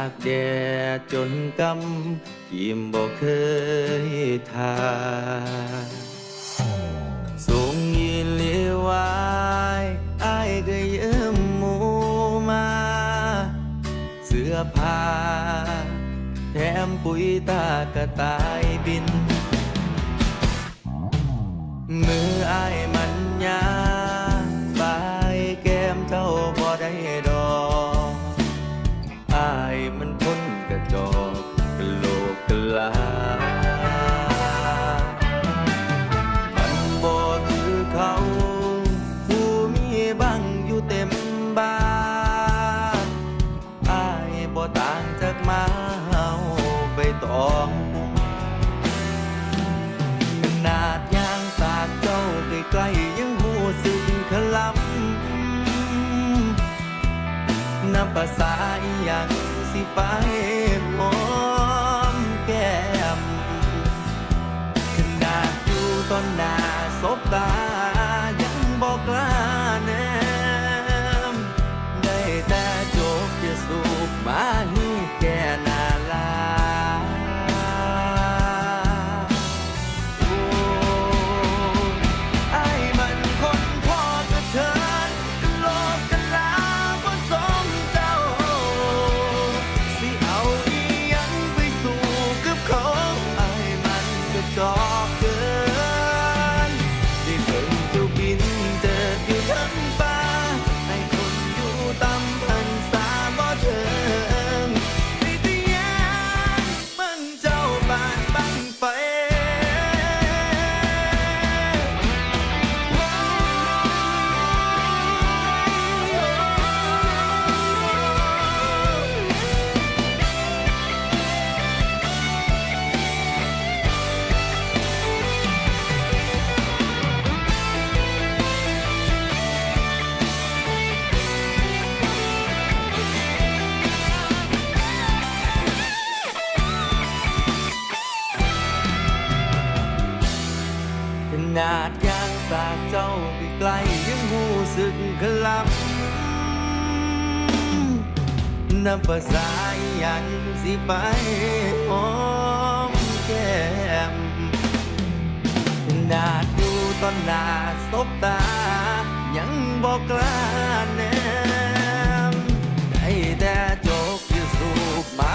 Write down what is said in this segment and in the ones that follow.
ากแดดจนกำยิ้มบอกเคยทาสูงยนเลียวายอายก็เยิ้มมูมา เสื้อผ้าแถมปุ๋ยตากระตายบิน มืออายมันยา ภาษาอีหยงสิไป น้ำภาษาอยัางสิไปหอมแก้มนาดูตอนหน้าสบตา ยังบอกกล้าแนมได้แต่จกอยู่สูบมา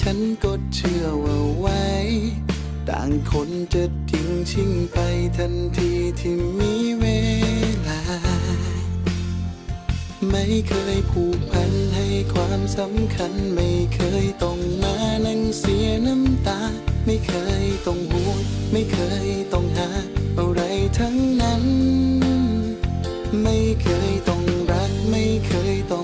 ฉันก็เชื่อว่าไว้ ต่างคนจะทิ้งชิ่งไปทันทีที่มีเวลา ไม่เคยผูกพันให้ความสำคัญ ไม่เคยต้องมานั่งเสียน้ำตา ไม่เคยต้องห่วงไม่เคยต้องหา อะไรทั้งนั้น ไม่เคยต้องรัก ไม่เคยต้อง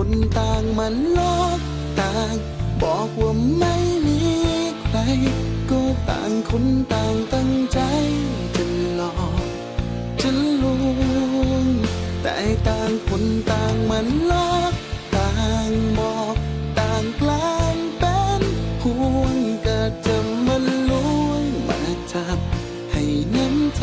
คนต่างมันลอกต่าง บอกว่าไม่มีใคร ก็ต่างคนต่างตั้งใจจะหลอกจะลวงแต่ต่างคนต่างมันลอกต่างบอกต่างแกล้งเป็นห่วงก็จะมาลวงมาจับให้น้ำใจ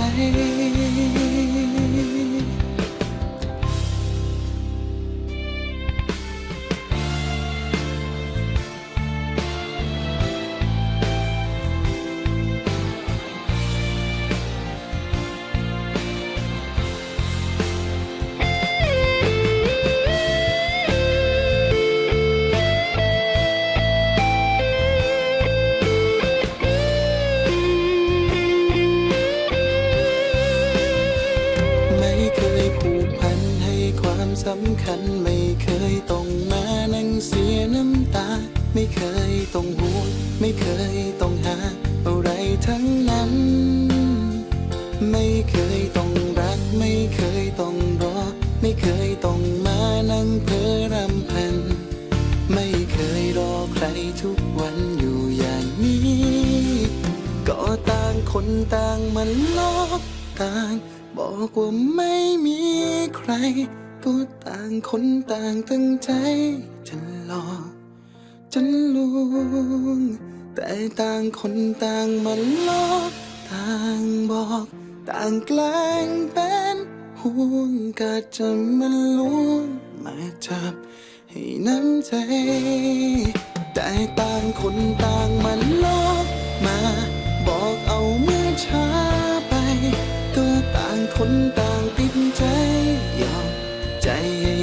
กันอยู่อย่างนี้ ก็ต่างคนต่างมันลอกต่าง บอกว่าไม่มีใคร ก็ต่างคนต่างตั้งใจจะหลอกจะลวงแต่ต่างคนต่างมันลอกต่างบอก ต่างแกล้งเป็นห่วงก็จะมันลวงมาจับให้น้ำใจ แต่ต่างคนต่างมันลอกมา บอกเอาเมื่อช้าไป ก็ต่างคนต่างติดใจยอมใจให้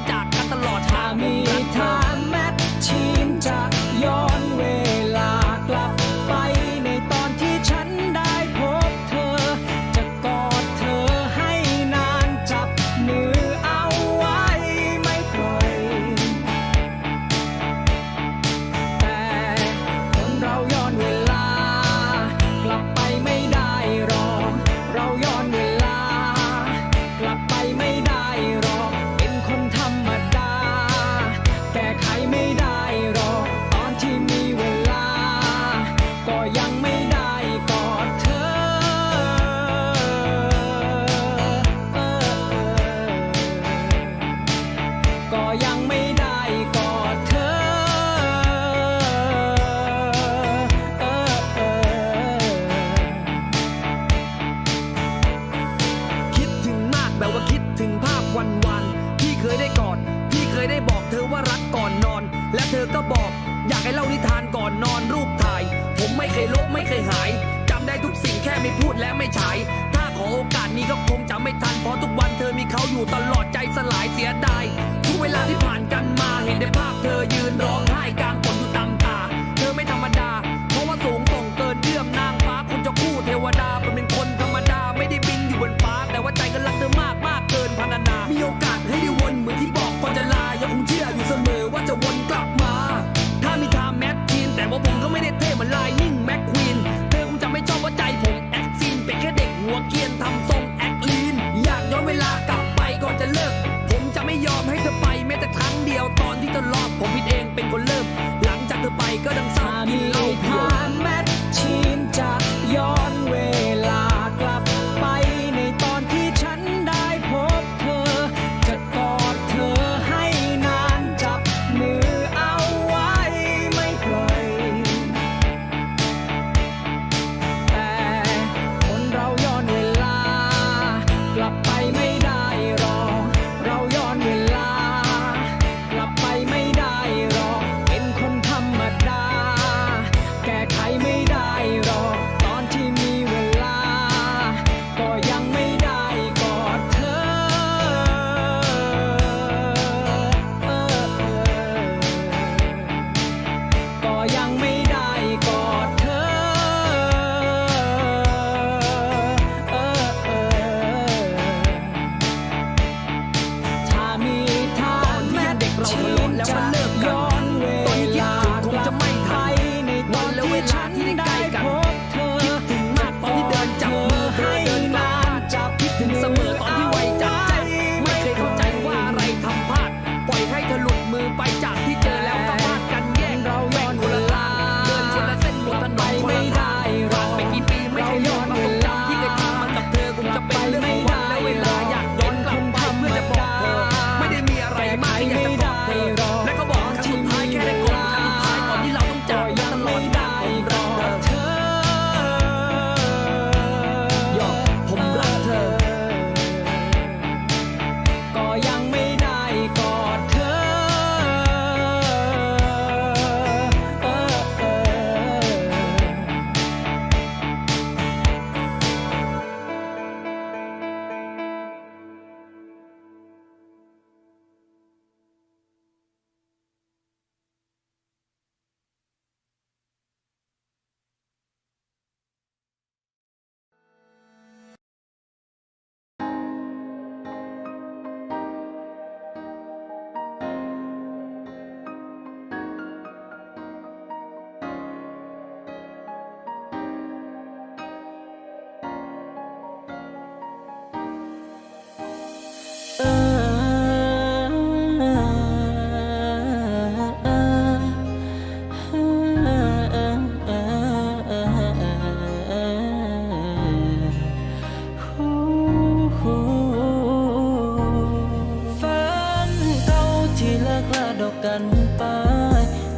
ันไป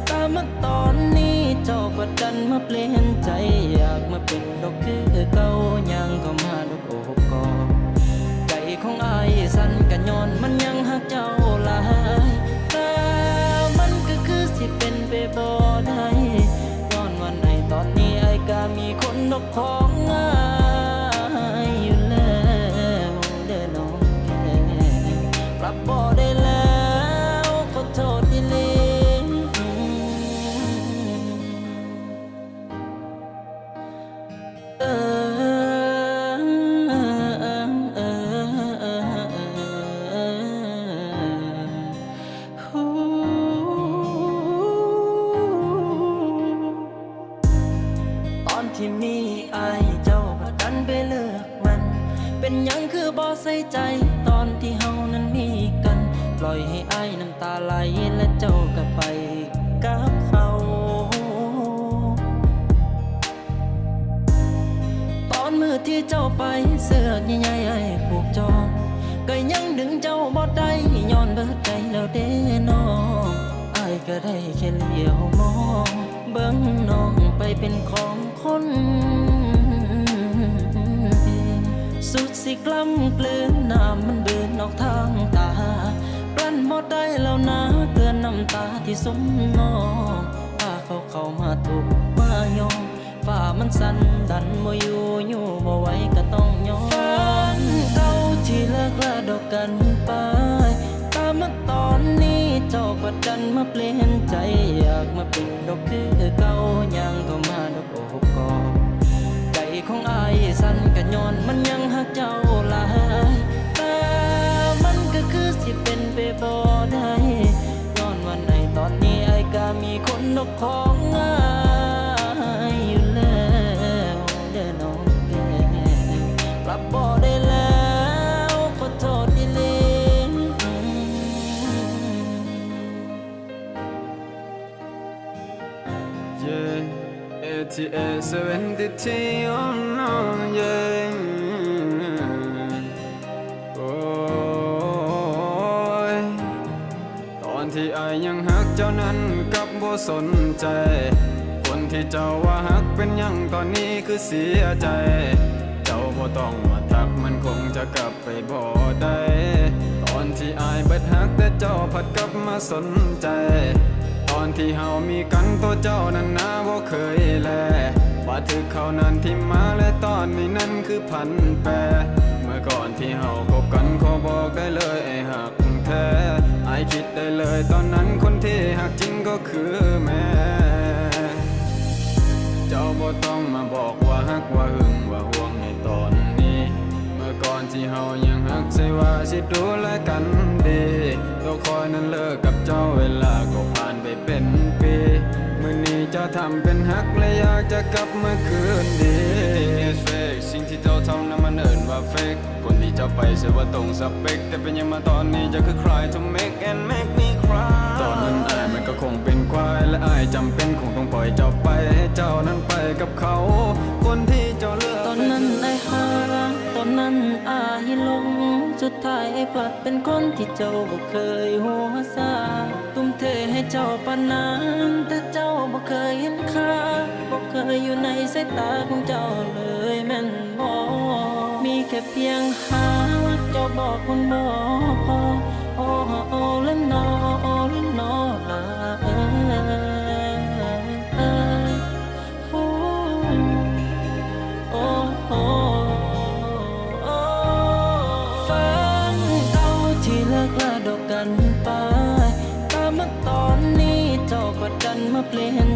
ตามมาตอนนี้เจ้าก็ดันมาเปลี่ยนใจ อยากมาเป็นดอกคือเก่ายังก็มาดอกโอบกอดใจของไอ้สันกันย้อนมันยังหักเจ้า เบิ่งน้องไปเป็นของคนสุดสิกล้ำกลืนน้ำมันเดินออกทางตากลั้นบ่ได้แล้วนะเกินน้ำตาที่สมน้องพาเขาเข้ามาถูกว่ายอมฝ่ามันสั่นดันบ่อยู่อยู่บ่ไหวก็ต้องยอมฝันเก่าที่เลิกลาดอกกันไปตามมาตอนนี้ เจ้าก็ดันมาเปลี่ยนใจอยากมาเป็นดอกคือเก่ายังก็มาดอกโอบกอดใจของอายสั่นก็ย้อนมันยังหักเจ้าหลายแต่มันก็คือสิเป็นไปบ่ได้ย้อนวันไหนตอนนี้ไอ้ก็มีคนนกของ ATA 72 oh no, yeah. โอ้ยตอนที่อายยังหักเจ้านั้นกลับบ่สนใจ คนที่เจ้าว่าหักเป็นยังตอนนี้คือเสียใจ เจ้าบ่ต้องมาทักมันคงจะกลับไปบ่ได้ ตอนที่อายเบิดหักแต่เจ้าผัดกลับมาสนใจ ตอนที่เฮามีกันตัวเจ้านั้นนาบ่าเคยแลว่าถึกเขานั้นที่มาและตอนนี้นั้นคือพันแปรเมื่อก่อนที่เฮาคบกันขอบอกได้เลยไอ้หักแท้ไอคิดได้เลยตอนนั้นคนที่หักจริงก็คือแม่เจ้าบ่ต้องมาบอกว่าฮักว่าหึงว่าห่วงในตอนนี้ เมื่อก่อนที่เฮายังฮักใช่ว่าสิดูแลกันดีตัวคอยนั้นเลิกกับเจ้าเวลาก เป็นปีมื้อนี้จ้าทำเป็นฮักและอยากจะกลับมาคืนดี It's fake สิ่งที่เจ้าทำนั้นมันเอิ้นว่า fake คนที่เจ้าไปเสียว่าตรงสเปคแต่เป็นยังมาตอนนี้จะคือ cry to make and make me cry ตอนนั้นอายมันก็คงเป็นควายและอายจำเป็นคงต้องปล่อยเจ้าไปให้เจ้านั้นไปกับเขา คนที่เจ้าเลือกตอนนั้น นั้นอายหลง สุดท้ายไอ้ปัดเป็นคนที่เจ้าบ่เคยหัวซาตุ้มเทให้เจ้าปานนั้นแต่เจ้าบ่เคยเห็นค่าบ่เคยอยู่ในสายตาของเจ้าเลยแม่นบ่มีแค่เพียงหาเจ้าบอกมันบ่พอโอ้โอ้และนอ กั